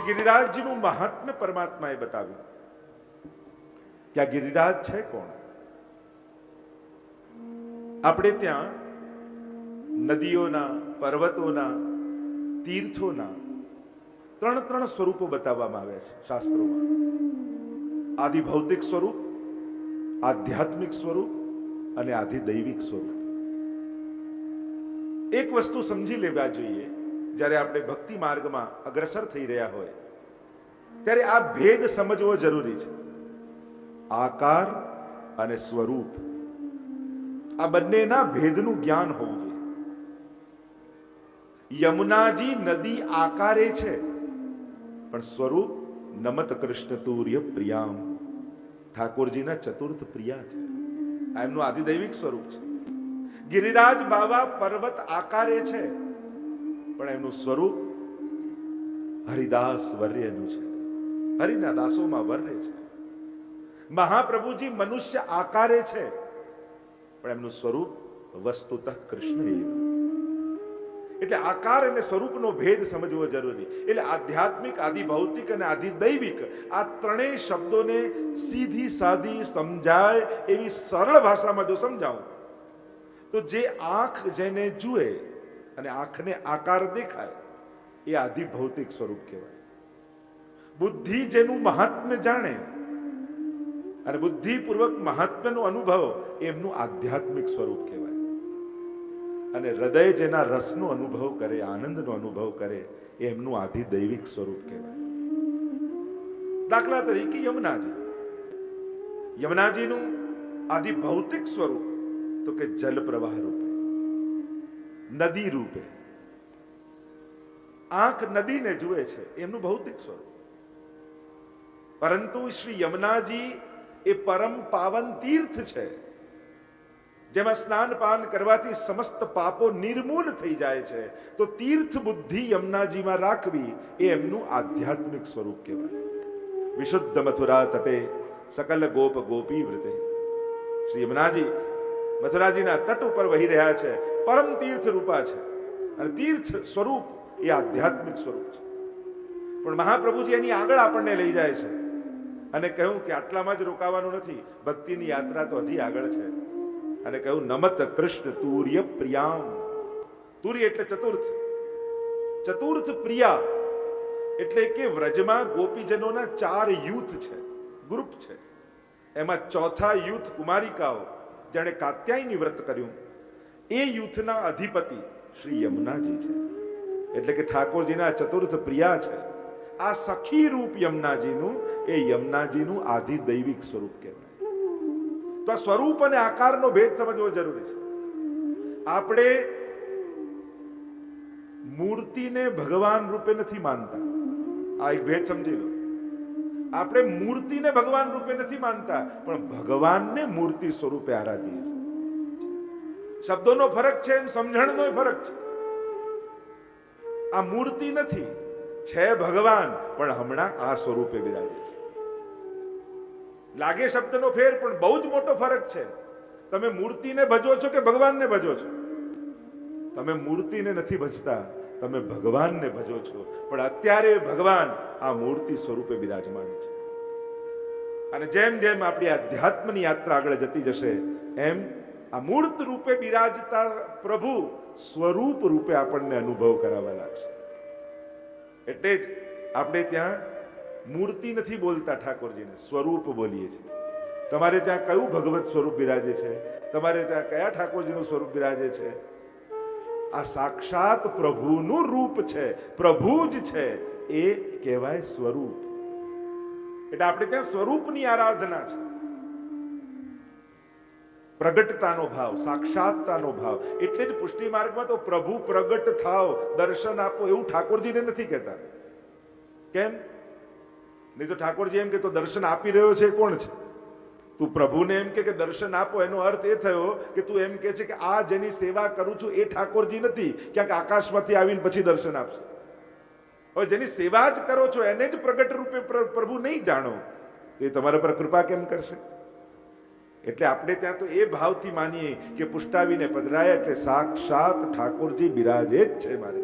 શ્રી ગિરિરાજજીનું મહાત્મ્ય પરમાત્માએ બતાવ્યું કે આ ગિરિરાજ છે કોણ? આપણે ત્યાં નદીઓના, પર્વતોના, તીર્થોના ત્રણ ત્રણ સ્વરૂપો બતાવવામાં આવ્યા છે શાસ્ત્રોમાં. આદિ ભૌતિક સ્વરૂપ, આધ્યાત્મિક સ્વરૂપ અને આધિ દૈવિક સ્વરૂપ. એક વસ્તુ સમજી લેવા જોઈએ. જ્યારે આપણે ભક્તિ માર્ગમાં અગ્રસર થઈ રહ્યા હોય, ત્યારે આ ભેદ સમજવો જરૂરી છે. આકાર અને સ્વરૂપ, આ બંનેના ભેદનું જ્ઞાન હોવું જોઈએ. યમુનાજી નદી આકારે છે, પણ સ્વરૂપ નમત કૃષ્ણ તુર્ય પ્રિયામ. ઠાકોરજીના ચતુર્થ પ્રિયા છે. એમનું આદિદૈવિક સ્વરૂપ છે. ગિરિરાજ બાબા પર્વત આકારે છે. પણ એમનું સ્વરૂપ હરિદાસ વર્યનું છે. હરિના દાસોમાં વર્ય છે. મહાપ્રભુજી મનુષ્ય આકારે છે, પણ એમનું સ્વરૂપ વસ્તુતઃ કૃષ્ણ એટલે આકાર અને સ્વરૂપનો ભેદ સમજવો જરૂરી. એટલે આધ્યાત્મિક આદિ ભૌતિક અને આદિ દૈવિક આ ત્રણેય શબ્દોને સીધી સાદી સમજાય એવી સરળ ભાષામાં જો સમજાવું, તો જે આંખ જેને જુએ અને આંખને આકાર દેખાય, એ આધિ ભૌતિક સ્વરૂપ કહેવાય. બુદ્ધિ જેનું મહાત્મ્ય જાણે અને બુદ્ધિપૂર્વક મહાત્મ્યનો અનુભવ એમનું આધ્યાત્મિક સ્વરૂપ કહેવાય. અને હૃદય જેના રસનો અનુભવ કરે, આનંદનો અનુભવ કરે, એમનું આધિ દૈવિક સ્વરૂપ કહેવાય. દાખલા તરીકે યમુનાજી. યમુનાજીનું આધિ ભૌતિક સ્વરૂપ તો કે જલ પ્રવાહ રૂપે. નદી રૂપે. આંખ નદીને જુએ છે એમનું ભૌતિક સ્વરૂપ. પરંતુ શ્રી યમુનાજી એ પરમ પાવન તીર્થ છે, જેમાં સ્નાન પાન કરવાથી સમસ્ત પાપો નિર્મૂલ થઈ જાય છે, તો તીર્થ બુદ્ધિ યમુનાજીમાં રાખવી એ એમનું આધ્યાત્મિક સ્વરૂપ કહેવાય. વિશુદ્ધ મથુરા તટે, સકલ ગોપ ગોપી વૃતે. શ્રી યમુનાજી મથુરાજીના તટ ઉપર વહી રહ્યા છે. પરમ તીર્થ રૂપા છે. અને તીર્થ સ્વરૂપ એ આધ્યાત્મિક સ્વરૂપ છે. પણ મહાપ્રભુજી એની આગળ આપણને લઈ જાય છે. અને કહ્યું કે આટલામાં જ રોકાવાનું નથી. ભક્તિની યાત્રા તો હજી આગળ છે. અને કહ્યું, નમત કૃષ્ણ તુર્ય પ્રિયામ. તુર્ય એટલે ચતુર્થ. ચતુર્થ પ્રિયા એટલે કે વ્રજમાં ગોપીજનોના ચાર યુથ છે. ગ્રુપ છે. એમાં ચોથા યુથ કુમારિકાઓ જેણે કાત્યાયની વ્રત કર્યું. એ યુથના અધિપતિ શ્રી યમુનાજી છે. એટલે કે ઠાકોરજીના ચતુર્થ પ્રિયા છે. આ સખી રૂપ યમુનાજીનું, એ યમુનાજીનું આધિ દૈવિક સ્વરૂપ કહેવાય. તો આ સ્વરૂપ અને આકારનો ભેદ સમજવો જરૂરી છે. આપણે મૂર્તિને ભગવાન રૂપે નથી માનતા. આ એક ભેદ સમજી લો. આપણે મૂર્તિને ભગવાન રૂપે નથી માનતા, પણ ભગવાનને મૂર્તિ સ્વરૂપે આરાધીએ છીએ. શબ્દોનો ફરક છે એમ સમજણનો ફરક છે. આ મૂર્તિ નથી, છે ભગવાન, પણ હમણાં આ સ્વરૂપે બિરાજે છે. લાગે શબ્દનો ફેર, પણ બહુ જ મોટો ફરક છે. તમે મૂર્તિને ભજો છો કે ભગવાનને ભજો છો? તમે મૂર્તિને નથી ભજતા. તમે ભગવાનને ભજો છો. પણ અત્યારે ભગવાન આ મૂર્તિ સ્વરૂપે બિરાજમાન છે. અને જેમ જેમ આપણી આધ્યાત્મની યાત્રા આગળ જતી જશે, એમ આ મૂર્ત રૂપે બિરાજતા પ્રભુ સ્વરૂપ રૂપે આપણને અનુભવ કરાવવા લાગશે. એટલે જ આપણે ત્યાં મૂર્તિ નથી બોલતા ઠાકોરજીને, સ્વરૂપ બોલીએ છીએ. તમારે ત્યાં કયું ભગવત સ્વરૂપ બિરાજે છે? તમારે ત્યાં કયા ઠાકોરજીનું સ્વરૂપ બિરાજે છે? આ સાક્ષાત પ્રભુનું રૂપ છે પ્રભુ જ છે, એ કહેવાય સ્વરૂપ. એટલે આપણે ત્યાં સ્વરૂપની આરાધના છે. પ્રગટતાનો ભાવ, સાક્ષાતતાનો ભાવ. એટલે જ પુષ્ટિ માર્ગમાં તો પ્રભુ પ્રગટ થાવ, દર્શન આપો એવું ઠાકોરજીને નથી કહેતા. કેમ? નહીં તો ઠાકોરજી એમ કે તો દર્શન આપી રહ્યો છે કોણ છે? તું પ્રભુને એમ કે દર્શન આપો, એનો અર્થ એ થયો કે તું એમ કે છે કે આ જેની સેવા કરું છું એ ઠાકોરજી નથી. ક્યાંક આકાશમાંથી આવીને પછી દર્શન આપશે. હવે જેની સેવા જ કરો છો એને જ પ્રગટ રૂપે પ્ર- પ્રભુ નહીં જાણો. એ તમારા પર કૃપા કેમ કરશે? એટલે આપણે ત્યાં તો એ ભાવથી માનીએ કે પુષ્ટાવીને પધરાય એટલે સાક્ષાત ઠાકોરજી બિરાજે જ છે મારે.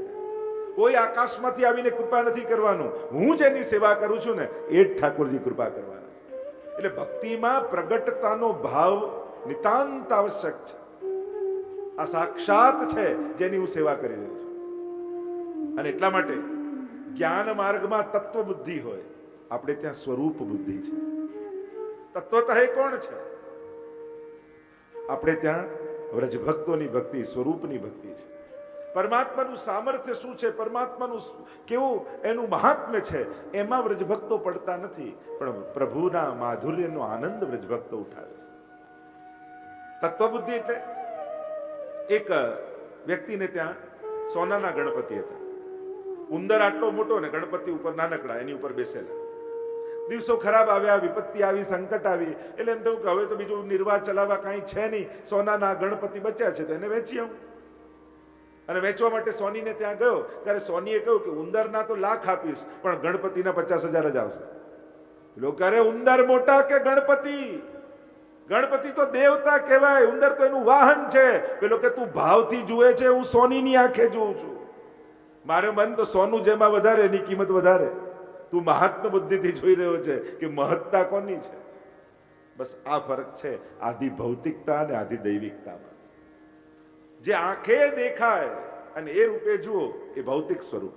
કોઈ આકાશમાંથી આવીને કૃપા નથી કરવાનું. હું જેની સેવા કરું છું ને, એ જ ઠાકોરજી કૃપા કરવાના. એટલે ભક્તિમાં પ્રગટતાનો ભાવ નિતાંત આવશ્યક છે. આ સાક્ષાત છે જેની હું સેવા કરી રહ્યો છું. અને એટલા માટે જ્ઞાન માર્ગમાં તત્વ બુદ્ધિ હોય, આપણે ત્યાં સ્વરૂપ બુદ્ધિ છે. તત્વતઃ એ કોણ છે? આપણે ત્યાં વ્રજભક્તોની ભક્તિ, સ્વરૂપની ભક્તિ છે. પરમાત્માનું સામર્થ્ય શું છે? પરમાત્માનું કેવું એનું મહાત્મ્ય છે? એમાં વ્રજભક્તો પડતા નથી, પણ પ્રભુના માધુર્યનો આનંદ વ્રજભક્તો ઉઠાવે છે. તત્વબુદ્ધિ એટલે એક વ્યક્તિને ત્યાં સોનાના ગણપતિ હતા. ઉંદર આટલો મોટો ને ગણપતિ ઉપર નાનકડા, એની ઉપર બેસેલા. દિવસો ખરાબ આવ્યા, વિપત્તિ આવી, સંકટ આવી, એટલે એમ થયું કે હવે તો બીજું નિર્વાહ ચલાવવા કાંઈ છે નહીં. સોનાના ગણપતિ બચ્યા છે તો એને વેચી આવું. અને વેચવા માટે સોનીને ત્યાં ગયો. ત્યારે સોનીએ કહ્યું કે ઉંદરના તો લાખ આપીશ, પણ ગણપતિના પચાસ હજાર જ આવશે. લોકો અરે, ઉંદર મોટા કે ગણપતિ? ગણપતિ તો દેવતા કહેવાય, ઉંદર તો એનું વાહન છે. પેલો કે તું ભાવથી જુએ છે, હું સોનીની આંખે જોઉં છું. મારે મન તો સોનું જેમાં વધારે, એની કિંમત વધારે. તું મહાત્મ બુદ્ધિથી જોઈ રહ્યો છે કે મહત્તા કોની છે? બસ આ ફરક છે આધિ ભૌતિકતા અને આધિ દૈવિકતામાં. જે આંખે દેખાય અને એ રૂપે જુઓ એ ભૌતિક સ્વરૂપ.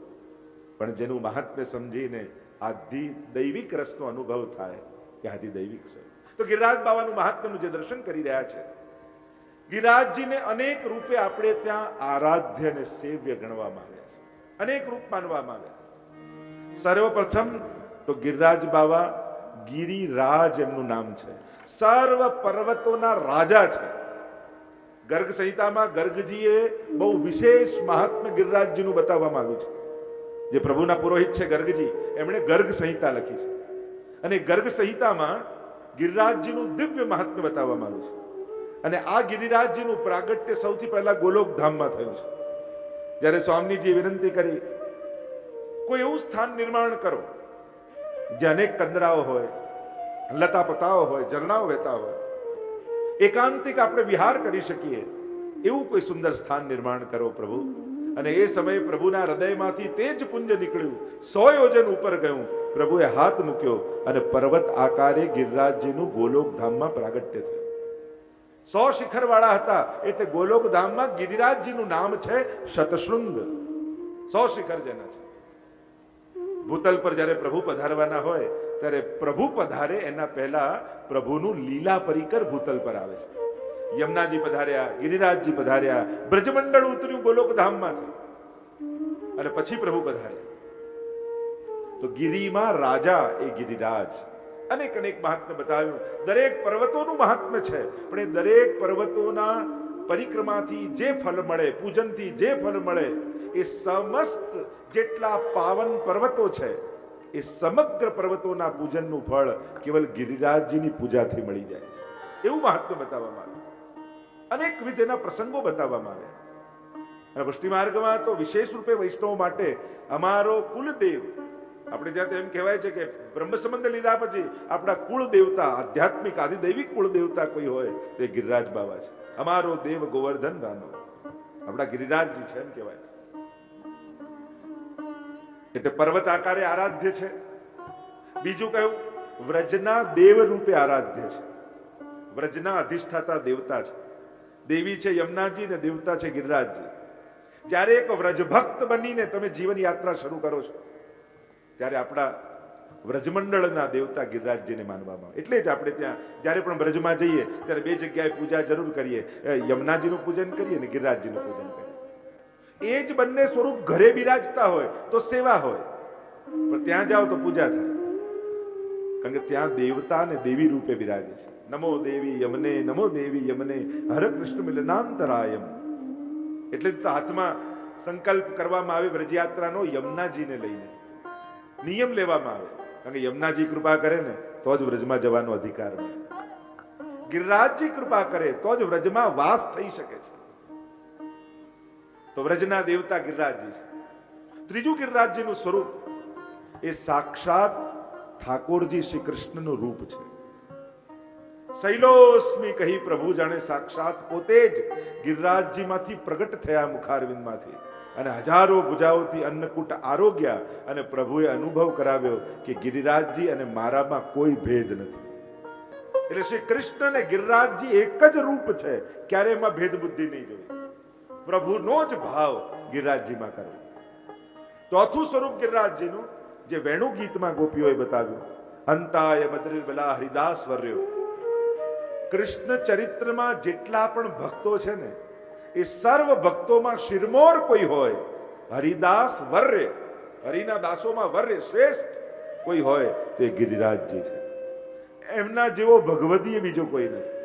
પણ જેનું મહાત્મ્ય સમજીને આધિ દૈવિક રસનો અનુભવ થાય કે આધિ દૈવિક સ્વરૂપ. તો ગિરિરાજ બાબાનું મહાત્મ્યનું જે દર્શન કરી રહ્યા છે, ગિરિરાજજીને અનેક રૂપે આપણે ત્યાં આરાધ્ય અને સેવ્ય ગણવામાં આવ્યા છે. અનેક રૂપ માનવામાં આવ્યા સર્વપ્રથમ તો ગિરિરાજ બાબા ગિરિરાજ એમનું નામ છે. સર્વ પર્વતોના રાજા છે. ગર્ગ સંહિતામાં ગર્ગજીએ બહુ વિશેષ મહાત્મ્ય ગિરિરાજજીનું બતાવવામાં આવ્યું છે. જે પ્રભુના પુરોહિત છે ગર્ગજી, એમણે ગર્ગ સંહિતા લખી છે. અને ગર્ગ સંહિતામાં ગિરિરાજજીનું દિવ્ય મહાત્મ્ય બતાવવામાં આવ્યું છે. અને આ ગિરિરાજજીનું પ્રાગટ્ય સૌથી પહેલા ગોલોક ધામમાં થયું છે. જ્યારે સ્વામીજીએ વિનંતી કરી, કોઈ એવું સ્થાન નિર્માણ કરો, જ્યાં અનેક કંદરાઓ હોય લતા પતાઓ હોય, ઝરણાઓ વહેતા હોય એકાંતિક આપણે વિહાર કરી શકીએ. એવું કોઈ સુંદર સ્થાન નિર્માણ કરો પ્રભુ. અને એ સમયે પ્રભુના હૃદયમાંથી તે જ પુંજ નીકળ્યું. સો યોજન ઉપર ગયું. પ્રભુએ હાથ મૂક્યો અને પર્વત આકારે ગિરિરાજજીનું ગોલોક ધામમાં પ્રાગટ્ય થયું. સો શિખર વાળા હતા. એટલે ગોલોક ધામમાં ગિરિરાજજીનું નામ છે શતશૃંગ. સો શિખર જેના છે. ભૂતલ પર જ્યારે પ્રભુ પધારવાના હોય ત્યારે પ્રભુ પધારે, એના પહેલા પ્રભુનું લીલા પરિકર ભૂતલ પર આવે છે. યમુનાજી પધાર્યા, ગિરિરાજજી પધાર્યા, બ્રજમંડળ ઉતર્યું ગોલોક ધામમાંથી અને પછી પ્રભુ પધાર્યા. તો ગિરિમાં રાજા એ ગિરિરાજ. અનેક અનેક મહાત્મ્ય બતાવ્યું. દરેક પર્વતોનું મહાત્મ્ય છે, પણ એ દરેક પર્વતોના પરિક્રમાથી જે ફળ મળે, પૂજનથી જે ફળ મળે, એ સમસ્ત જેટલા પાવન પર્વતો છે એ સમગ્ર પર્વતોના પૂજનનું ફળ કેવલ ગિરિરાજજીની પૂજાથી મળી જાય છે. એવું મહાત્મ્ય બતાવવામાં આવ્યું. અનેકવિધ એના પ્રસંગો બતાવવામાં આવ્યા. અને પુષ્ટિ માર્ગમાં તો વિશેષ રૂપે વૈષ્ણવ માટે અમારો કુલદેવ, આપણે ત્યાં એમ કહેવાય છે કે બ્રહ્મ સંબંધ લીધા પછી આપણા કુળ દેવતા આધ્યાત્મિક, આદિદૈવિક કુળ દેવતા કોઈ હોય તો એ ગિરિરાજ બાબા છે. અમારો દેવ ગોવર્ધન રાનો આપણા ગિરિરાજજી છે એમ કહેવાય. એટલે પર્વત આકારે આરાધ્ય છે. બીજું કહ્યું વ્રજના દેવ રૂપે આરાધ્ય છે. વ્રજના અધિષ્ઠાતા દેવતા છે. દેવી છે યમુનાજી ને દેવતા છે ગિરિરાજજી. જ્યારે એક વ્રજભક્ત બનીને તમે જીવન યાત્રા શરૂ કરો છો, ત્યારે આપણા વ્રજમંડળના દેવતા ગિરિરાજજીને માનવામાં એટલે જ આપણે ત્યાં, જ્યારે પણ વ્રજમાં જઈએ, ત્યારે બે જગ્યાએ પૂજા જરૂર કરીએ. યમુનાજીનું પૂજન કરીએ ને ગિરિરાજજીનું પૂજન કરીએ. એ જ બંને સ્વરૂપ ઘરે બિરાજતા હોય તો સેવા હોય. પણ ત્યાં જાઓ તો પૂજા થાય. કારણ કે ત્યાં દેવતા અને દેવી રૂપે બિરાજે છે. નમો દેવી યમને, નમો દેવી યમને, હર કૃષ્ણ મિલનાંતરાયમ. એટલે તો હાથમાં સંકલ્પ કરવામાં આવે, વ્રજયાત્રાનો યમુનાજીને લઈને. નિયમ લેવામાં આવે. કારણ કે યમુનાજી કૃપા કરે ને, તો જ વ્રજમાં જવાનો અધિકાર ગિરિરાજજી કૃપા કરે, તો જ વ્રજમાં વાસ થઈ શકે છે. તો વ્રજના દેવતા ગિરરાજજી છે. ત્રીજું ગિરરાજજીનું સ્વરૂપ એ સાક્ષાત ઠાકોરજી શ્રી કૃષ્ણનું રૂપ છે. શૈલોસ્મી કહી પ્રભુ જાણે સાક્ષાત પોતે જ ગિરરાજજીમાંથી પ્રગટ થયા મુખારવિંદમાંથી અને હજારો ભુજાઓથી અન્નકૂટ આરોગ્યા અને પ્રભુએ અનુભવ કરાવ્યો કે ગિરિરાજજી અને મારામાં કોઈ ભેદ નથી. એટલે શ્રી કૃષ્ણ અને ગિરિરાજજી એક જ રૂપ છે ક્યારે એમાં ભેદ બુદ્ધિ નહીં જોઈ. પ્રભુનો જ ભાવ ગિરિરાજજીમાં કરવો ચોથું સ્વરૂપ ગિરિરાજજીનું, જે વેણુ ગીતમાં ગોપીઓએ બતાવ્યું, અંતાય બદ્રી બલા હરિદાસ વર્યો. કૃષ્ણ ચરિત્રમાં જેટલા પણ ભક્તો છે ને, એ સર્વ ભક્તોમાં શિરમોર કોઈ હોય, હરિદાસ વર્ય હરિના દાસોમાં વર્ય શ્રેષ્ઠ કોઈ હોય, તો ગિરિરાજજી છે. એમના જેવો ભગવદીય બીજો કોઈ નથી.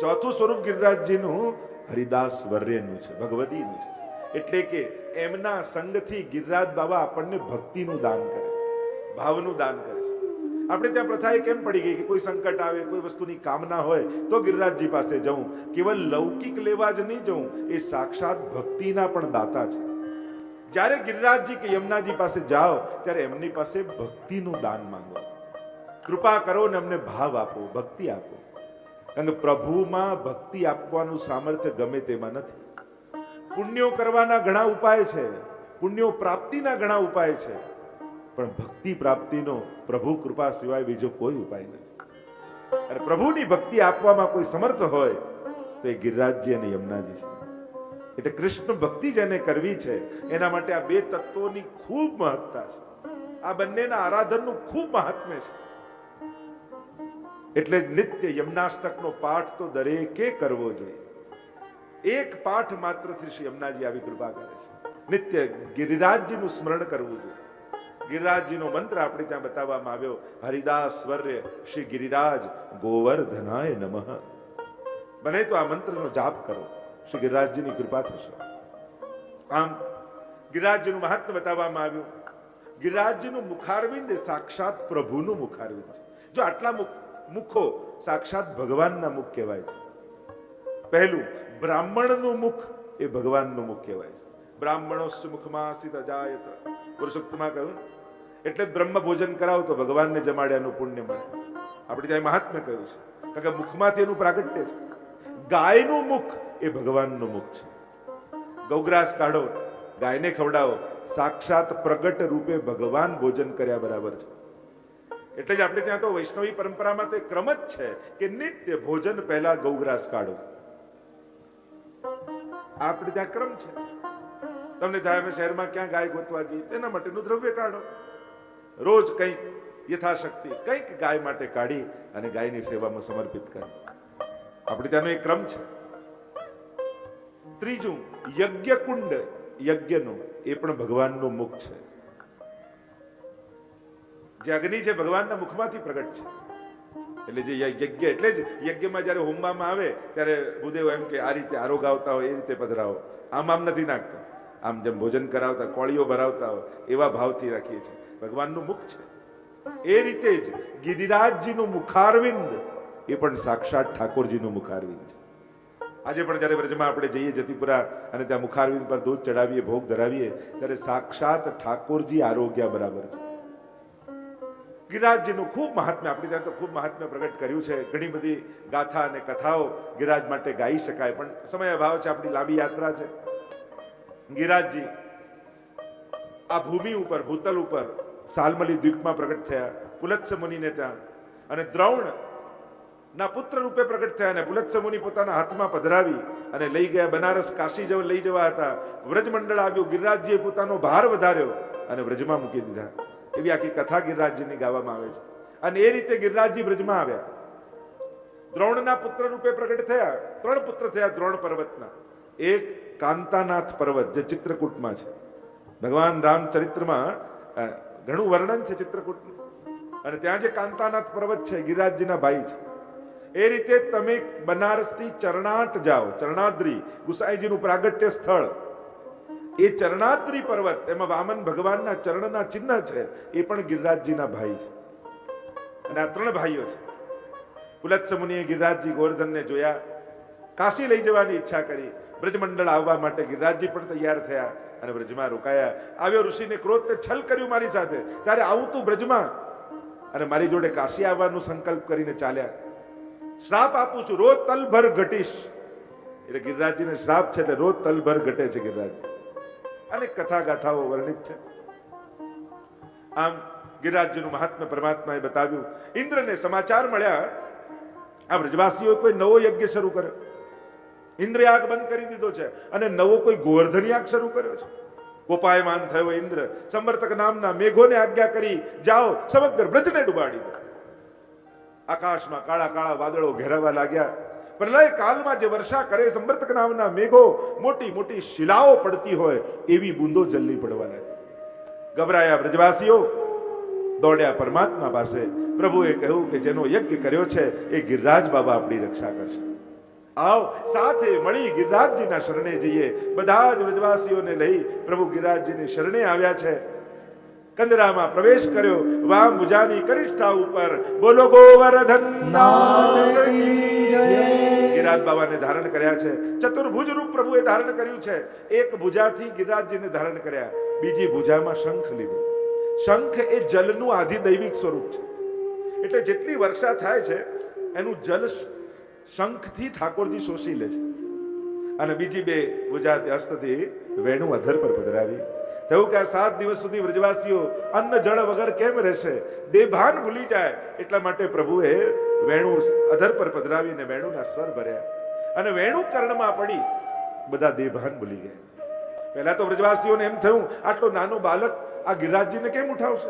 ચોથું સ્વરૂપ ગિરિરાજજીનું હરિદાસ વર્યનું છે ભગવતીનું છે. એટલે કે એમના સંગથી ગિરિરાજ બાબા આપણને ભક્તિનું દાન કરે છે, ભાવનું દાન કરે છે. આપણે ત્યાં પ્રથા એ કેમ પડી ગઈ કે કોઈ સંકટ આવે, કોઈ વસ્તુની કામના હોય, તો ગિરિરાજજી પાસે જવું કેવલ લૌકિક લેવા જ નહીં જવું એ સાક્ષાત ભક્તિના પણ દાતા છે. જ્યારે ગિરિરાજજી કે યમુનાજી પાસે જાઓ, ત્યારે એમની પાસે ભક્તિનું દાન માંગો. કૃપા કરો ને અમને ભાવ આપો, ભક્તિ આપો. કારણ કે પ્રભુમાં ભક્તિ આપવાનું સામર્થ્ય ગમે તેમાં નથી. પુણ્યો કરવાના ઘણા ઉપાય છે, પુણ્યો પ્રાપ્તિના ઘણા ઉપાય છે, પણ ભક્તિ પ્રાપ્તિનો પ્રભુ કૃપા સિવાય બીજો કોઈ ઉપાય નથી. અને પ્રભુની ભક્તિ આપવામાં કોઈ સમર્થ હોય, તો એ ગિરિરાજજી અને યમુનાજી છે. એટલે કૃષ્ણ ભક્તિ જેને કરવી છે, એના માટે આ બે તત્વોની ખૂબ મહત્તા છે. આ બંનેના આરાધનનું ખૂબ મહાત્મ્ય છે. એટલે જ નિત્ય યમનાષ્ટકનો પાઠ તો દરેકે કરવો જોઈએ. એક પાઠ માત્રથી શ્રી યમનાજી આવી કૃપા કરે છે. નિત્ય ગિરિરાજજીનું સ્મરણ કરવું જોઈએ. ગિરિરાજજીનો મંત્ર આપણે ત્યાં બતાવવામાં આવ્યો, હરિદાસ સ્વર્ય શ્રી ગિરિરાજ ગોવર્ધનાય નમઃ. બને તો આ મંત્રનો જાપ કરો. શ્રી ગિરિરાજજીની કૃપા થશે. આમ ગિરિરાજજીનું મહત્વ બતાવવામાં આવ્યું. ગિરિરાજજીનું મુખારવિંદ એ સાક્ષાત પ્રભુનું મુખારવિંદ છે. જો આટલા મુખ, સાક્ષાત ભગવાનના મુખ કહેવાય છે. પહેલું, બ્રાહ્મણનું મુખ એ ભગવાનનું મુખ કહેવાય છે. બ્રાહ્મણોસ્ય મુખમાં સ્થિત અજાયત. પુરુષોત્તમાં કહ્યું એટલે બ્રહ્મ ભોજન કરાવો તો ભગવાનને જમાડ્યાનું પુણ્ય મળે. આપણે ત્યાં મહાત્મ્ય કહ્યું છે. કારણ કે મુખમાંથી એનું પ્રાગટ્ય છે. ગાયનું મુખ એ ભગવાનનું મુખ છે. ગૌગ્રાસ કાઢો ગાયને ખવડાવો. સાક્ષાત પ્રગટ રૂપે ભગવાન ભોજન કર્યા બરાબર છે. એટલે જ આપણે ત્યાં તો વૈષ્ણવી પરંપરામાં તો એક ક્રમ જ છે કે નિત્ય ભોજન પહેલા ગૌગ્રાસ કાઢો. આપણે ત્યાં ક્રમ છે. તમને થાય અમે શહેરમાં ક્યાં ગાય ગોતવા જઈએ, તેના માટેનું દ્રવ્ય કાઢો. રોજ કંઈક યથાશક્તિ, કંઈક ગાય માટે કાઢી અને ગાયની સેવામાં સમર્પિત કરે. આપણે ત્યાંનો એક ક્રમ છે. ત્રીજું યજ્ઞ કુંડ યજ્ઞનું, એ પણ ભગવાનનું મુખ છે. જે અગ્નિ છે ભગવાનના મુખમાંથી પ્રગટ છે. એટલે જે યજ્ઞ, એટલે જ યજ્ઞમાં જ્યારે હોમવામાં આવે, ત્યારે ભૂદેવ એમ કે આ રીતે આરોગ હોય, એ રીતે પધરાવો. આમ આમ નથી નાખતા. આમ જેમ ભોજન કરાવતા, કોળીઓ ભરાવતા હોય, એવા ભાવથી રાખીએ છીએ. ભગવાનનું મુખ છે. એ રીતે જ ગિરિરાજજીનું મુખારવિંદ, એ પણ સાક્ષાત ઠાકોરજીનું મુખારવિંદ છે. આજે પણ જ્યારે વ્રજમાં આપણે જઈએ, જતીપુરા, અને ત્યાં મુખારવિંદ પર દૂધ ચડાવીએ, ભોગ ધરાવીએ, ત્યારે સાક્ષાત ઠાકોરજી આરોગ્ય બરાબર છે. ગિરિરાજજીનું ખૂબ મહાત્મ્ય, આપણી ત્યાં તો ખૂબ મહાત્મ્ય પ્રગટ કર્યું છે. ઘણી બધી ગાથા અને કથાઓ ગિરિરાજ માટે ગાઈ શકાય, પણ સમય અભાવ છે, આપણી લાંબી યાત્રા છે. ગિરિરાજજી આ ભૂમિ ઉપર, ભૂતલ ઉપર સાલમલી દ્વીપમાં પ્રગટ થયા, પુલત્સ મુનિને ત્યાં. અને દ્રોણ ના પુત્ર રૂપે પ્રગટ થયા અને પુલત્સ મુનિ પોતાના હાથમાં પધરાવી અને લઈ ગયા બનારસ કાશી જવા, લઈ જવા હતા. વ્રજમંડળ આવ્યું ગિરિરાજજીએ પોતાનો ભાર વધાર્યો અને વ્રજમાં મૂકી દીધા. એવી આખી કથા ગિરિરાજજીની ગાવામાં આવે છે. અને એ રીતે ગિરિરાજજી બ્રજમાં આવ્યા. દ્રોણના પુત્ર રૂપે પ્રગટ થયા. ત્રણ પુત્ર થયા દ્રોણ પર્વતના. એક કાંતાનાથ પર્વત, જે ચિત્રકૂટમાં છે. ભગવાન રામચરિત્રમાં ઘણું વર્ણન છે ચિત્રકૂટનું. અને ત્યાં જે કાંતાનાથ પર્વત છે, ગિરિરાજજીના ભાઈ છે. એ રીતે તમે બનારસથી ચરણાટ જાઓ, ચરણાદ્રી, ગુસાઈજીનું પ્રાગટ્ય સ્થળ. એ ચરણાત્રી પર્વત, એમાં વામન ભગવાનના ચરણના ચિહ્ન છે, એ પણ ગિરિરાજજીના ભાઈ છે. અને આ ત્રણ ભાઈઓ છે. પુલત્સ મુનિએ ગિરિરાજજી ગોવર્ધનને જોયા, કાશી લઈ જવાની ઈચ્છા કરી. બ્રજમંડળ આવવા માટે ગિરિરાજજી પણ તૈયાર થયા અને બ્રજમાં રોકાયા. આવ્યો ઋષિને ક્રોધ તે છલ કર્યું મારી સાથે. ત્યારે આવું તું બ્રજમાં? અને મારી જોડે કાશી આવવાનું સંકલ્પ કરીને ચાલ્યા. શ્રાપ આપું છું, રોજ તલભર ઘટીશ. એટલે ગિરિરાજજીને શ્રાપ છે એટલે રોજ તલભર ઘટે છે ગિરિરાજજી. અને કથા ગાથાઓ વર્ણિત છે. આમ ગિરિરાજ્યનું મહાત્મ્ય પરમાત્માએ બતાવ્યું, ઇન્દ્રને સમાચાર મળ્યા આ બ્રજવાસીઓ કોઈ નવો યજ્ઞ શરૂ કર્યો. ઇન્દ્રયાગ બંધ કરી દીધો છે અને નવો કોઈ ગોવર્ધન યાગ શરૂ કર્યો છે. કોપાયમાન થયો ઇન્દ્ર સમર્થક નામના મેઘોને આજ્ઞા કરી, જાઓ, સમગ્ર બ્રજને ડુબાડી દો. આકાશમાં કાળા કાળા વાદળો ઘેરાવા લાગ્યા. પ્રલય કાલમાં જે વર્ષા કરે, સમર્થક નામના મેઘો મોટી મોટી શિલાઓ પડતી હોય, એવી બૂંદો જલ્દી પડવા લાગી ગભરાયા બ્રજવાસીઓ, દોડ્યા પરમાત્મા પાસે. પ્રભુએ કહ્યું કે જેનો યજ્ઞ કર્યો છે, એ ગિરિરાજ બાબા આપણી રક્ષા કરશે. આવ, સાથે મળી ગિરિરાજજીના શરણે જઈએ. બધા જ વ્રજવાસીઓને લઈ પ્રભુ ગિરિરાજજીની શરણે આવ્યા છે. કંદરામાં પ્રવેશ કર્યો. વામ ભુજાની કરિષ્ઠા ઉપર બોલો ગોવર્ધન ગિરાજ બાબાને ધારણ કર્યા છે. ચતુર્ભુજ રૂપ પ્રભુએ ધારણ કર્યું છે. એક ભુજાથી ગિરિરાજજીને ધારણ કર્યા. બીજી ભુજામાં શંખ લીધું. શંખ એ જલનું આધિદૈવિક સ્વરૂપ છે. એટલે જેટલી વર્ષા થાય છે, એનું જલ શંખથી ઠાકોરજી શોષી લે છે. અને બીજી બે ભુજાથી હસ્તથી વેણુ અધર પર પધરાવી. થયું કે આ સાત દિવસ સુધી વ્રજવાસીઓ અન્ન, જળ વગર કેમ રહેશે? દેભાન ભૂલી જાય. એટલા માટે પ્રભુએ વેણુ અધર પર પધરાવીને વેણુના સ્વર ભર્યા. અને વેણુ કર્ણમાં પડી. બધા દેભાન ભૂલી ગયા. પહેલા તો વ્રજવાસીઓને એમ થયું, આટલો નાનો બાલક આ ગિરિરાજજીને કેમ ઉઠાવશે?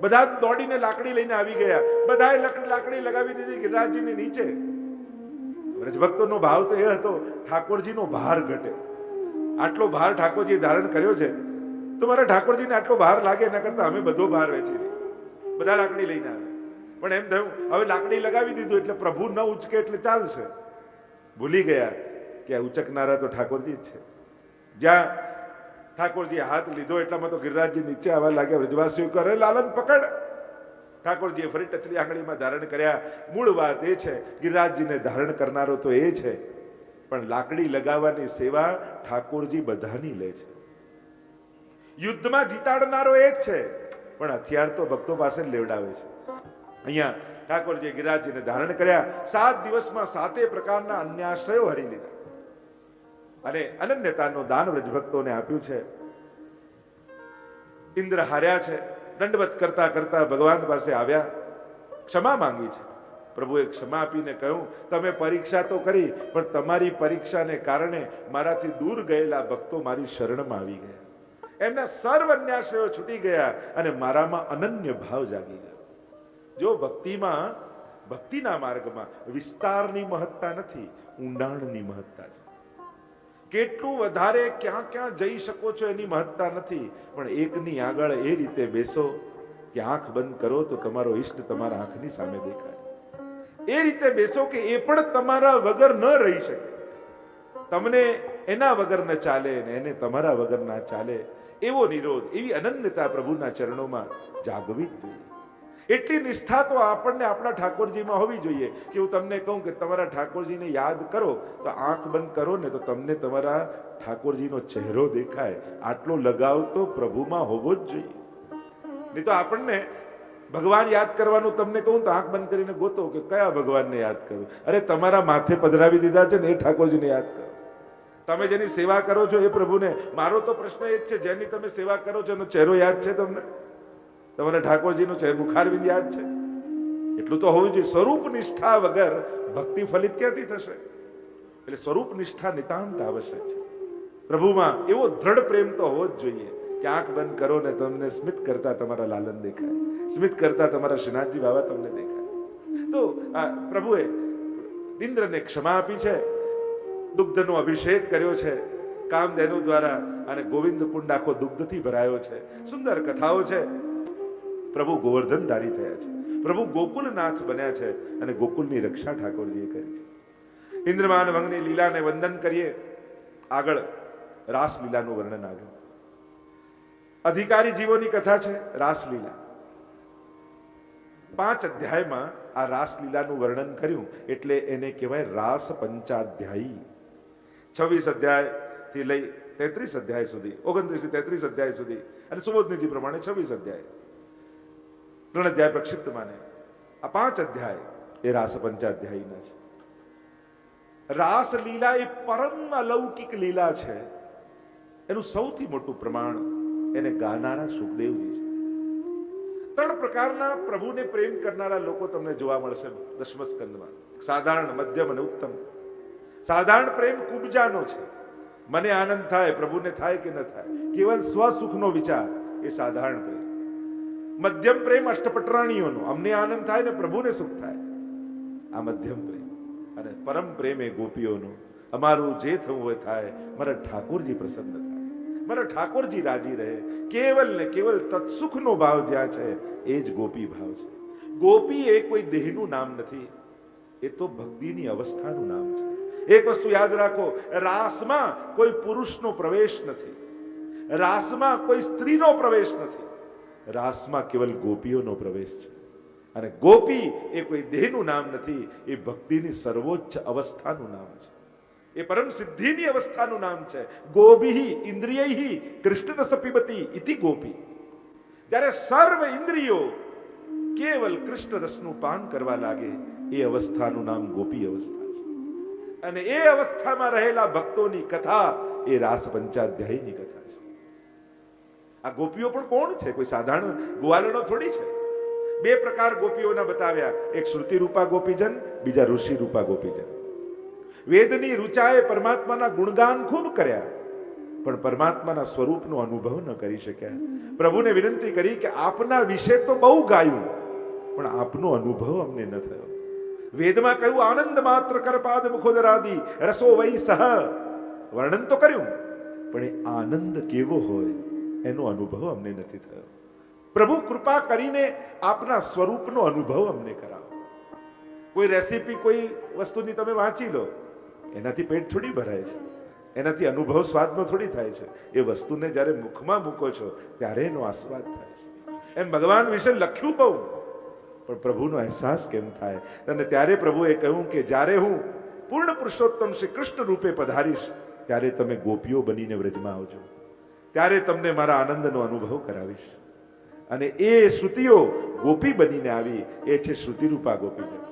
બધા દોડીને લાકડી લઈને આવી ગયા. બધાએ લક- લાકડી લગાવી દીધી ગિરિરાજજીની નીચે. વ્રજભક્તોનો ભાવ તો એ હતો, ઠાકોરજીનો ભાર ઘટે. આટલો ભાર ઠાકોરજીએ ધારણ કર્યો છે તો મારા ઠાકોરજીને આટલો ભાર લાગે એના કરતા અમે બધો ભાર વેચી બધા લાકડી લઈને આવે. પણ એમ થયું, હવે લાકડી લગાવી દીધું એટલે પ્રભુ ન ઉચકે એટલે ચાલશે. ભૂલી ગયા કે આ ઉચકનારા તો ઠાકોરજી જ છે. જ્યાં ઠાકોરજી હાથ લીધો એટલામાં તો ગિરિરાજજી નીચે આવવા લાગ્યા, વ્રજવાસીઓ કરે, લાલન પકડ. ઠાકોરજીએ ફરી ટચલી આંગળીમાં ધારણ કર્યા. મૂળ વાત એ છે, ગિરિરાજજીને ધારણ કરનારો તો એ છે, પણ લાકડી લગાવવાની સેવા ઠાકોરજી બધાની લે છે. યુદ્ધમાં જીતાડનારો એ જ છે. પણ હથિયાર તો ભક્તો પાસે લેવડાવે છે. અહીંયા ઠાકોરજી ગિરાજીને ધારણ કર્યા. સાત દિવસમાં સાતે પ્રકારના અન્યાશ્રયો હરી લીધા. અને અનન્યતાનો દાન વ્રજભક્તોને આપ્યું છે. ઇન્દ્ર હાર્યા છે. દંડવત કરતા કરતા ભગવાન પાસે આવ્યા. ક્ષમા માંગી છે. પ્રભુએ ક્ષમા આપીને કહ્યું, તમે પરીક્ષા તો કરી, પણ તમારી પરીક્ષાને કારણે મારાથી દૂર ગયેલા ભક્તો મારી શરણમાં આવી ગયા. એમના સર્વ અન્યાશ્રયો છૂટી ગયા અને મારામાં અનન્ય ભાવ જાગી ગયો. જો ભક્તિમાં, ભક્તિના માર્ગમાં વિસ્તારની મહત્તા નથી, ઊંડાણની મહત્તા છે. કેટલું વધારે ક્યાં ક્યાં જઈ શકો છો એની મહત્તા નથી, પણ એકની આગળ એ રીતે બેસો કે આંખ બંધ કરો તો તમારો ઈષ્ટ તમારા આંખની સામે દેખાય. એ રીતે બેસો કે એ પણ તમારા વગર ન રહી શકે. તમને એના વગર ન ચાલે ને એને તમારા વગર ના ચાલે એવો નિરોધ, એવી અનન્યતા પ્રભુના ચરણોમાં જાગવી જોઈએ. એટલી નિષ્ઠા તો આપણને આપણા ઠાકોરજીમાં હોવી જોઈએ કે હું તમને કહું કે તમારા ઠાકોરજીને યાદ કરો, તો આંખ બંધ કરો ને તો તમને તમારા ઠાકોરજીનો ચહેરો દેખાય. આટલો લગાવ તો પ્રભુમાં હોવો જ જોઈએ. નહીં તો આપણને ભગવાન યાદ કરવાનું તમને કહું તો આંખ બંધ કરીને ગોતો કે કયા ભગવાનને યાદ કરું? અરે તમારા માથે પધરાવી દીધા છે ને એ ઠાકોરજીને યાદ કરો. તમે જેની સેવા કરો છો એ પ્રભુને, મારો તો પ્રશ્ન એ જ છે, જેની તમે સેવા કરો છો એનો ચહેરો યાદ છે તમને? તમારે ઠાકોરજીનો ચહેરો મુખારવિંદ યાદ છે? એટલું તો હોવું જોઈએ. સ્વરૂપ નિષ્ઠા વગર ભક્તિ ફલિત ક્યાંથી થશે? એટલે સ્વરૂપ નિષ્ઠા નિતાંત આવશ્યક છે. પ્રભુમાં એવો દ્રઢ પ્રેમ તો હોવો જ જોઈએ કે આંખ બંધ કરો ને તમને સ્મિત કરતા તમારા લાલન દેખાય. સ્મિત કરતા તમારા શ્રીનાથજી બાબા તમને દેખાય. તો પ્રભુએ ઇન્દ્રને ક્ષમા આપી છે. દુગ્ધનો અભિષેક કર્યો છે. કામધેનુ દ્વારા અને ગોવિંદ કુંડ આખો દુગ્ધથી ભરાયો છે. સુંદર કથાઓ છે. પ્રભુ ગોવર્ધન ધારી થયા છે. પ્રભુ ગોકુલનાથ બન્યા છે અને ગોકુલની રક્ષા ઠાકોરજીએ કરી છે. ઇન્દ્રમાન ભંગની લીલાને વંદન કરીએ. આગળ રાસલીલાનું વર્ણન આવ્યું. અધિકારી જીવોની કથા છે રાસલીલા. પાંચ અધ્યાયમાં આ રાસલીલાનું વર્ણન કર્યું એટલે એને કહેવાય રાસ પંચાધ્યાયી છવ્વીસ અધ્યાયથી લઈ તેત્રીસ અધ્યાય સુધી, ઓગણત્રીસથી તેત્રીસ અધ્યાય સુધી અને સુબોધનીજી પ્રમાણે છવ્વીસ અધ્યાય. ત્રણ અધ્યાય પ્રક્ષિપ્ત માને. આ પાંચ અધ્યાય એ રાસ પંચાધ્યાયીના છે. રાસ લીલા એ પરમ અલૌકિક લીલા છે. એનું સૌથી મોટું પ્રમાણ એને ગાનારા સુખદેવજી છે. ત્રણ પ્રકારના પ્રભુને પ્રેમ કરનારા લોકો તમને જોવા મળશે દસમ સ્કંદમાં સાધારણ, મધ્યમ અને ઉત્તમ. સાધારણ પ્રેમ કુબજાનો છે. મને આનંદ થાય, પ્રભુને થાય કે ન થાય? કેવલ સ્વસુખનો વિચાર એ સાધારણ પ્રેમ. મધ્યમ પ્રેમ અષ્ટપટરાણીઓનો. અમને આનંદ થાય ને પ્રભુને સુખ થાય. આ મધ્યમ પ્રેમ અને પરમ પ્રેમ એ ગોપીઓનો. અમારું જે થવું હોય થાય. મારા ઠાકોરજી પ્રસન્ન થાય. મારા ઠાકોરજી રાજી રહે. કેવલ ને કેવલ તત્સુખનો ભાવ જ્યાં છે, એ જ ગોપી ભાવ છે. ગોપી એ કોઈ દેહનું નામ નથી. એ તો ભક્તિની અવસ્થાનું નામ છે. એક વસ્તુ યાદ રાખો, રાસમાં કોઈ પુરુષનો પ્રવેશ નથી. રાસમાં કોઈ સ્ત્રીનો પ્રવેશ નથી. રાસમાં કેવલ ગોપીઓનો પ્રવેશ છે. અને ગોપી એ કોઈ દેહનું નામ નથી, એ ભક્તિની સર્વોચ્ચ અવસ્થાનું નામ છે. એ પરમ સિદ્ધિની અવસ્થાનું નામ છે. ગોભી ઇન્દ્રિય કૃષ્ણ રસ પીબતી ઇતિ ગોપી. જ્યારે સર્વ ઇન્દ્રિયો કેવલ કૃષ્ણ રસનું પાન કરવા લાગે, એ અવસ્થાનું નામ ગોપી અવસ્થા અને એ અવસ્થામાં રહેલા ભક્તોની કથા એ રાસ પંચાધ્યાયની કથા છે. આ ગોપીઓ પણ કોણ છે? કોઈ સાધારણ ગોવાલનો થોડી છે? બે પ્રકાર ગોપીઓના બતાવ્યા. એક શ્રુતિ રૂપા ગોપીજન, બીજા ઋષિ રૂપા ગોપીજન. વેદની રૂચાએ પરમાત્માના ગુણગાન ખૂબ કર્યા, પણ પરમાત્માના સ્વરૂપનો અનુભવ ન કરી શક્યા. પ્રભુને વિનંતી કરી કે આપના વિશે તો બહુ ગાયું, પણ આપનો અનુભવ અમને ન થયો. વેદમાં કહ્યું, આનંદ માત્ર કરપાદ મુખોદરાદી, રસો વૈ સહ. વર્ણન તો કર્યું, પણ એ આનંદ કેવો હોય એનો અનુભવ અમને નથી થયો. પ્રભુ, કૃપા કરીને આપના સ્વરૂપનો અનુભવ અમને કરાવો. કોઈ રેસીપી, કોઈ વસ્તુની તમે વાંચી લો, એનાથી પેટ થોડી ભરાય છે. એનાથી અનુભવ સ્વાદનો થોડી થાય છે. એ વસ્તુને જ્યારે મુખમાં મૂકો છો, ત્યારે એનો આસ્વાદ થાય છે. એમ ભગવાન વિશે લખ્યું બહુ. પણ પ્રભુનો અહેસાસ કેમ થાય? અને ત્યારે પ્રભુએ કહ્યું કે જ્યારે હું પૂર્ણ પુરુષોત્તમ શ્રી કૃષ્ણ રૂપે પધારીશ, ત્યારે તમે ગોપીઓ બનીને વ્રજમાં આવજો. ત્યારે તમને મારા આનંદનો અનુભવ કરાવીશ. અને એ શ્રુતિઓ ગોપી બનીને આવી, એ છે શ્રુતિરૂપા ગોપીજન.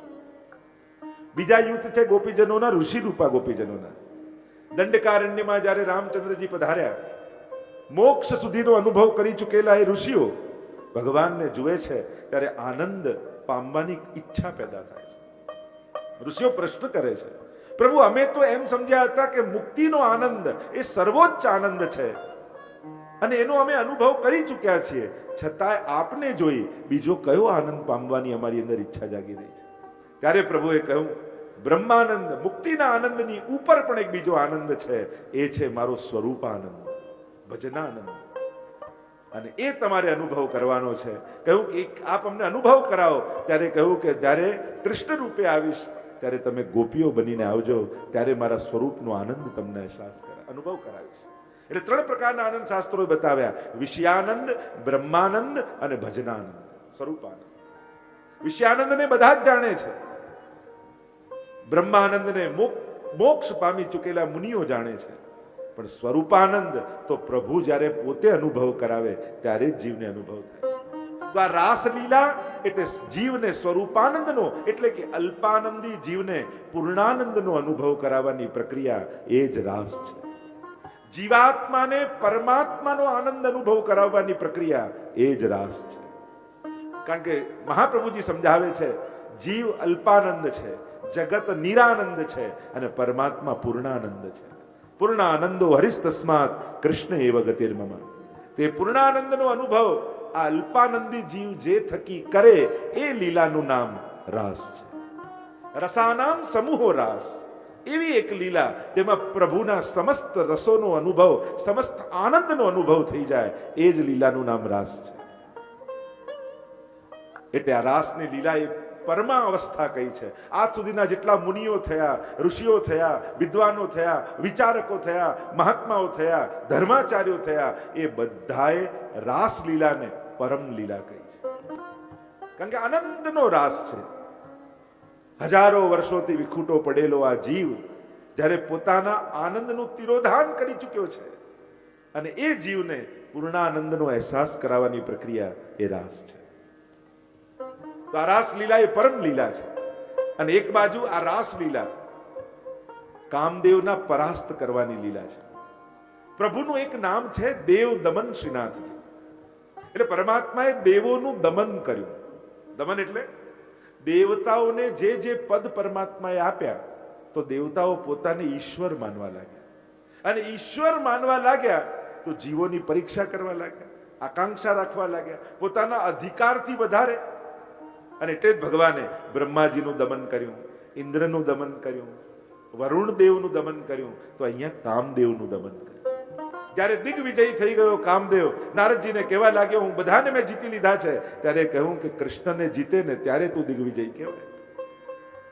બીજા યુથ છે ગોપીજનોના ઋષિ રૂપા ગોપીજનોના. દંડકારણ્યમાં જ્યારે રામચંદ્રજી પધાર્યા, મોક્ષ સુધીનો અનુભવ કરી ચૂકેલા એ ઋષિઓ ભગવાનને જુએ છે, ત્યારે આનંદ પામવાની ઈચ્છા પેદા થાય છે. ઋષિઓ પ્રશ્ન કરે છે, પ્રભુ, અમે તો એમ સમજ્યા હતા કે મુક્તિનો આનંદ એ સર્વોચ્ચ આનંદ છે. અને એનો અમે અનુભવ કરી ચૂક્યા છીએ. છતાંય આપને જોઈ બીજો કયો આનંદ પામવાની અમારી અંદર ઈચ્છા જાગી રહી છે? ત્યારે પ્રભુએ કહ્યું, બ્રહ્માનંદ, મુક્તિના આનંદની ઉપર પણ એક બીજો આનંદ છે. એ છે મારો સ્વરૂપ આનંદ ભજનાનંદ. અને એ તમારે અનુભવ કરવાનો છે. કહ્યું કે આપ અમને અનુભવ કરાવો. ત્યારે કહ્યું કે જ્યારે કૃષ્ણ રૂપે આવીશ, ત્યારે તમે ગોપીઓ બનીને આવજો. ત્યારે મારા સ્વરૂપનો આનંદ તમને અહેસાસ અનુભવ કરાવીશ. એટલે ત્રણ પ્રકારના આનંદ શાસ્ત્રોએ બતાવ્યા. વિષયાનંદ, બ્રહ્માનંદ અને ભજનાનંદ. સ્વરૂપાનંદ. વિષયાનંદને બધા જ જાણે છે. બ્રહ્માનંદને મોક- મોક્ષ પામી ચૂકેલા મુનિઓ જાણે છે. પણ સ્વરૂપાનંદ તો પ્રભુ જ્યારે પોતે અનુભવ કરાવે ત્યારે જ જીવને અનુભવ થાય. તો આ રાસલીલા એટલે જીવને સ્વરૂપાનંદનો, એટલે કે અલ્પાનંદી જીવને પૂર્ણાનંદનો અનુભવ કરાવવાની પ્રક્રિયા એ જ રાસ છે. જીવાત્માને પરમાત્માનો આનંદ અનુભવ કરાવવાની પ્રક્રિયા એ જ રાસ છે. કારણ કે મહાપ્રભુજી સમજાવે છે, જીવ અલ્પાનંદ છે, જગત નિરાનંદ છે અને પરમાત્મા પૂર્ણાનંદ છે. પૂર્ણ આનંદો હરિસ તસ્માત કૃષ્ણ એવ ગતિર્મમ. તે પૂર્ણાનંદનો અનુભવ આ અલ્પાનંદી જીવ જે થકી કરે એ લીલાનું નામ રાસ છે. રસાનામ સમૂહો રાસ. એવી એક લીલા જેમાં પ્રભુના સમસ્ત રસોનો અનુભવ, સમસ્ત આનંદનો અનુભવ થઈ જાય એ જ લીલાનું નામ રાસ છે. એટલે આ રાસની લીલા એ પરમા અવસ્થા કઈ છે. આજ સુધીના જેટલા મુનિઓ થયા, ઋષિઓ થયા, વિદ્વાનો થયા, વિચારકો થયા, મહાત્માઓ થયા, ધર્માચાર્યો થયા, એ બધાએ રાસલીલાને પરમ લીલા કહી છે. કારણ કે આનંદનો રાસ છે. હજારો વર્ષોથી વિખૂટો પડેલો આ જીવ જ્યારે પોતાના આનંદનું તિરોધાન કરી ચૂક્યો છે અને એ જીવને પૂર્ણાનંદનો અહેસાસ કરાવવાની પ્રક્રિયા એ રાસ છે. તો આ રાસલીલા એ પરમ લીલા છે. અને એક બાજુ આ રાસલીલા કામદેવના પરાસ્ત કરવાની લીલા છે. પ્રભુનું એક નામ છે દેવ દમન શ્રીનાથજી એટલે પરમાત્માએ દેવોનું દમન કર્યું. દમન એટલે દેવતાઓને જે જે પદ પરમાત્માએ આપ્યા, તો દેવતાઓ પોતાને ઈશ્વર માનવા લાગ્યા. અને ઈશ્વર માનવા લાગ્યા, તો જીવોની પરીક્ષા કરવા લાગ્યા, આકાંક્ષા રાખવા લાગ્યા, પોતાના અધિકારથી વધારે અને એટલે જ ભગવાને બ્રહ્માજીનું દમન કર્યું, ઇન્દ્રનું દમન કર્યું વરુણ દેવનું દમન કર્યું, તો અહીંયા કામદેવનું દમન કર્યું. જ્યારે દિગ્વિજય થઈ ગયો કામદેવ, નારદજીને કહેવા લાગ્યો, હું બધાને મેં જીતી લીધા છે. ત્યારે કહ્યું કે, કૃષ્ણને જીતે ને ત્યારે તું દિગ્વિજય કહેવાય.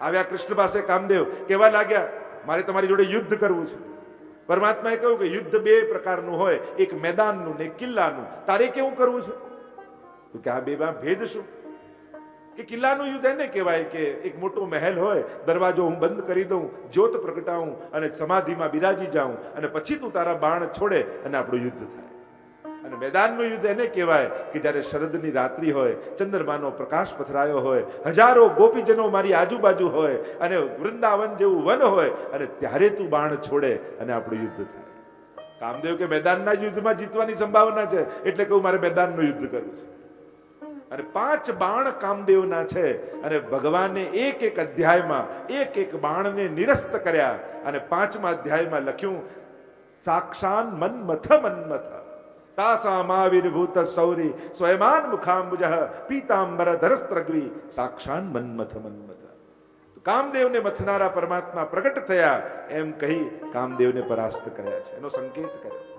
આવ્યા કૃષ્ણ પાસે કામદેવ, કહેવા લાગ્યા, મારે તમારી જોડે યુદ્ધ કરવું છે. પરમાત્માએ કહ્યું કે, યુદ્ધ બે પ્રકારનું હોય, એક મેદાનનું ને કિલ્લાનું. તારે કેવું કરવું છે? તો કે, આ બેમાં ભેદ શું? કે કિલ્લાનું યુદ્ધ એને કહેવાય કે એક મોટો મહેલ હોય, દરવાજો હું બંધ કરી દઉં, જ્યોત પ્રગટાવું અને સમાધિમાં બિરાજી જાઉં અને પછી તું તારા બાણ છોડે અને આપણું યુદ્ધ થાય. અને મેદાનનું યુદ્ધ એને કહેવાય કે જ્યારે શરદની રાત્રિ હોય, ચંદ્રમાનો પ્રકાશ પથરાયો હોય, હજારો ગોપીજનો મારી આજુબાજુ હોય અને વૃંદાવન જેવું વન હોય અને ત્યારે તું બાણ છોડે અને આપણું યુદ્ધ થાય. કામદેવ કે મેદાનના યુદ્ધમાં જીતવાની સંભાવના છે, એટલે કહું મારે મેદાનનું યુદ્ધ કરવું છે. અને પાંચ બાણ કામદેવના છે. અને ભગવાને એક એક અધ્યાયમાં, એક એક બાણને નિરસ્ત કર્યા. અને પાંચમા અધ્યાયમાં લખ્યું, સાક્ષાન મન્મથ મન્મથ તાસામાવિર્ભૂત સૌરી સ્વયમાન મુખાંબુજ પીતાંબર ધરસ્ત્રગ્રી સાક્ષાન મન્મથ મન્મથ કામદેવને મથનારા પરમાત્મા પ્રગટ થયા. એમ કહી કામદેવને પરાસ્ત કર્યા છે. એનો સંકેત કર્યો.